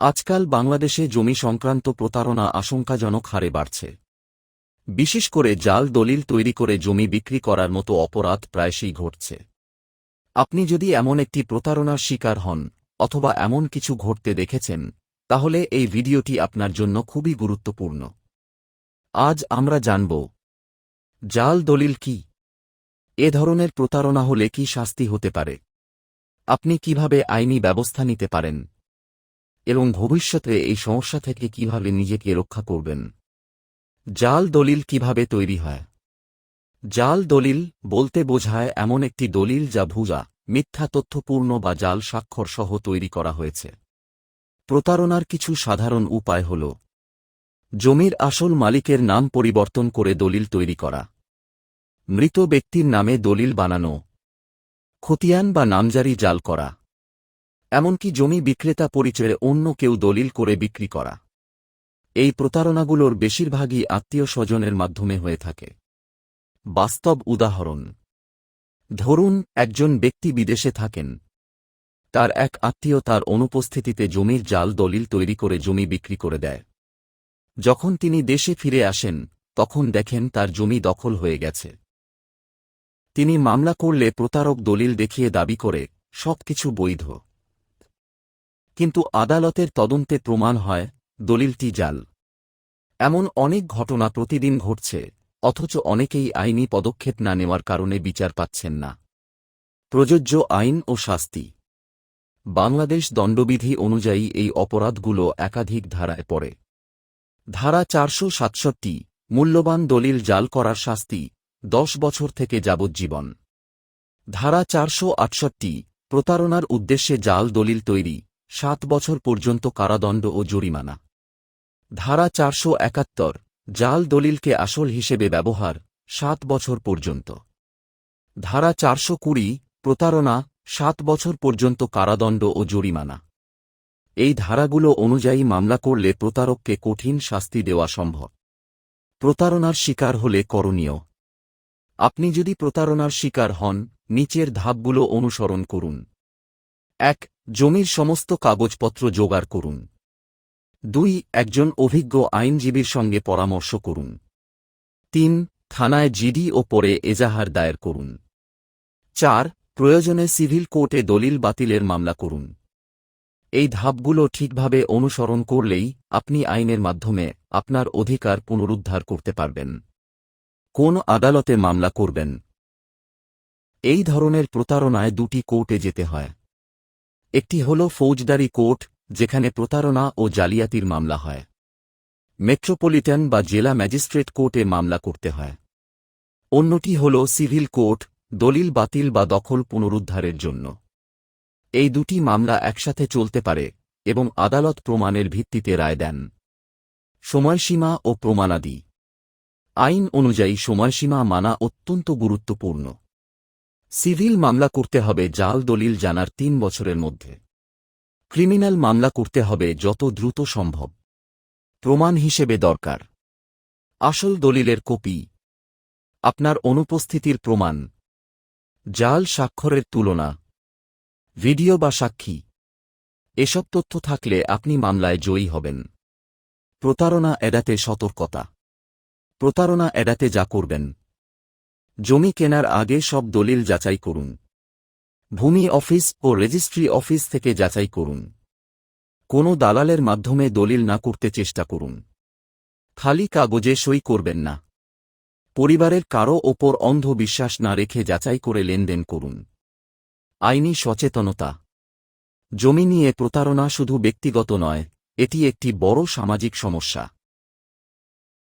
আজকাল বাংলাদেশে জমি সংক্রান্ত প্রতারণা আশঙ্কাজনক হারে বাড়ছে। বিশেষ করে জাল দলিল তৈরি করে জমি বিক্রি করার মতো অপরাধ প্রায়শই ঘটছে। আপনি যদি এমন একটি প্রতারণার শিকার হন অথবা এমন কিছু ঘটতে দেখেছেন, তাহলে এই ভিডিওটি আপনার জন্য খুবই গুরুত্বপূর্ণ। আজ আমরা জানব, জাল দলিল কি? এ ধরনের প্রতারণা হলে কি শাস্তি হতে পারে? আপনি কীভাবে আইনি ব্যবস্থা নিতে পারেন? এবং ভবিষ্যতে এই সমস্যা থেকে কীভাবে নিজেকে রক্ষা করবেন? জাল দলিল কীভাবে তৈরি হয়? জাল দলিল বলতে বোঝায় এমন একটি দলিল যা ভুজা মিথ্যা, তথ্যপূর্ণ বা জাল স্বাক্ষর সহ তৈরি করা হয়েছে। প্রতারণার কিছু সাধারণ উপায় হল জমির আসল মালিকের নাম পরিবর্তন করে দলিল তৈরি করা। মৃত ব্যক্তির নামে দলিল বানানো। খতিয়ান বা নামজারি জাল করা। এমনকি জমি বিক্রেতা পরিচয়ে অন্য কেউ দলিল করে বিক্রি করা। এই প্রতারণাগুলোর বেশিরভাগই আত্মীয় স্বজনের মাধ্যমে হয়ে থাকে। বাস্তব উদাহরণ। ধরুন, একজন ব্যক্তি বিদেশে থাকেন। তার এক আত্মীয় তার অনুপস্থিতিতে জমির জাল দলিল তৈরি করে জমি বিক্রি করে দেয়। যখন তিনি দেশে ফিরে আসেন, তখন দেখেন তার জমি দখল হয়ে গেছে। তিনি মামলা করলে প্রতারক দলিল দেখিয়ে দাবি করে, সবকিছু বৈধ। কিন্তু আদালতের তদন্তে প্রমাণ হয়, দলিলটি জাল। এমন অনেক ঘটনা প্রতিদিন ঘটছে, অথচ অনেকেই আইনি পদক্ষেপ না নেওয়ার কারণে বিচার পাচ্ছেন না। প্রযোজ্য আইন ও শাস্তি। বাংলাদেশ দণ্ডবিধি অনুযায়ী এই অপরাধগুলো একাধিক ধারায় পড়ে। ধারা চারশো সাতষট্টি, মূল্যবান দলিল জাল করার শাস্তি, দশ বছর থেকে যাবজ্জীবন। ধারা চারশো আটষট্টি, প্রতারণার উদ্দেশ্যে জাল দলিল তৈরি সাত বছর পর্যন্ত কারাদণ্ড ও জরিমানা। ধারা চারশো একাত্তর, জাল দলিলকে আসল হিসেবে ব্যবহার, সাত বছর পর্যন্ত। ধারা চারশো কুড়ি, প্রতারণা, সাত বছর পর্যন্ত কারাদণ্ড ও জরিমানা। এই ধারাগুলো অনুযায়ী মামলা করলে প্রতারককে কঠিন শাস্তি দেওয়া সম্ভব। প্রতারণার শিকার হলে করণীয়। আপনি যদি প্রতারণার শিকার হন, নিচের ধাপগুলো অনুসরণ করুন। এক জমির সমস্ত কাগজপত্র জোগাড় করুন। দুই, একজন অভিজ্ঞ আইনজীবীর সঙ্গে পরামর্শ করুন। তিন, থানায় জিডি ও পরে এজাহার দায়ের করুন। চার, প্রয়োজনে সিভিল কোর্টে দলিল বাতিলের মামলা করুন। এই ধাপগুলো ঠিকভাবে অনুসরণ করলেই আপনি আইনের মাধ্যমে আপনার অধিকার পুনরুদ্ধার করতে পারবেন। কোন আদালতে মামলা করবেন? এই ধরনের প্রতারণায় দুটি কোর্টে যেতে হয়। একটি হল ফৌজদারি কোর্ট, যেখানে প্রতারণা ও জালিয়াতির মামলা হয়। মেট্রোপলিটন বা জেলা ম্যাজিস্ট্রেট কোর্টে মামলা করতে হয়। অন্যটি হল সিভিল কোর্ট, দলিল বাতিল বা দখল পুনরুদ্ধারের জন্য। এই দুটি মামলা একসাথে চলতে পারে এবং আদালত প্রমাণের ভিত্তিতে রায় দেন। সময়সীমা ও প্রমাণাদি। আইন অনুযায়ী সময়সীমা মানা অত্যন্ত গুরুত্বপূর্ণ। সিভিল মামলা করতে হবে জাল দলিল জানার তিন বছরের মধ্যে। ক্রিমিনাল মামলা করতে হবে যত দ্রুত সম্ভব। প্রমাণ হিসেবে দরকার। আসল দলিলের কপি। আপনার অনুপস্থিতির প্রমাণ। জাল স্বাক্ষরের তুলনা। ভিডিও বা সাক্ষী। এসব তথ্য থাকলে আপনি মামলায় জয়ী হবেন। প্রতারণা এড়াতে সতর্কতা। প্রতারণা এড়াতে যা করবেন। জমি কেনার আগে সব দলিল যাচাই করুন। ভূমি অফিস ও রেজিস্ট্রি অফিস থেকে যাচাই করুন। কোনো দালালের মাধ্যমে দলিল না করতে চেষ্টা করুন। খালি কাগজে সই করবেন না। পরিবারের কারও ওপর অন্ধ বিশ্বাস না রেখে যাচাই করে লেনদেন করুন। আইনি সচেতনতা। জমি নিয়ে প্রতারণা শুধু ব্যক্তিগত নয়, এটি একটি বড় সামাজিক সমস্যা।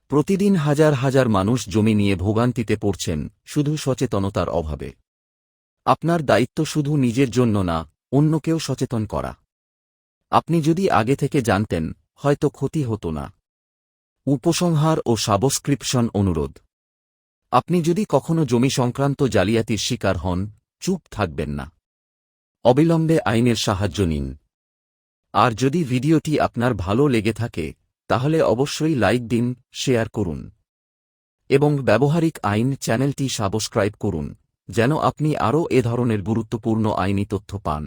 প্রতিদিন হাজার হাজার মানুষ জমি নিয়ে ভোগান্তিতে পড়ছেন, শুধু সচেতনতার অভাবে। আপনার দায়িত্ব শুধু নিজের জন্য না, অন্যকেও সচেতন করা। আপনি যদি আগে থেকে জানতেন, হয়তো ক্ষতি হতো না। উপসংহার ও সাবস্ক্রিপশন অনুরোধ। আপনি যদি কখনো জমি সংক্রান্ত জালিয়াতির শিকার হন, চুপ থাকবেন না। অবিলম্বে আইনের সাহায্য নিন। আর যদি ভিডিওটি আপনার ভালো লেগে থাকে তাহলে অবশ্যই লাইক দিন, শেয়ার করুন। এবং ব্যবহারিক আইন চ্যানেলটি সাবস্ক্রাইব করুন, যেন আপনি আরও এ ধরনের গুরুত্বপূর্ণ আইনি তথ্য পান।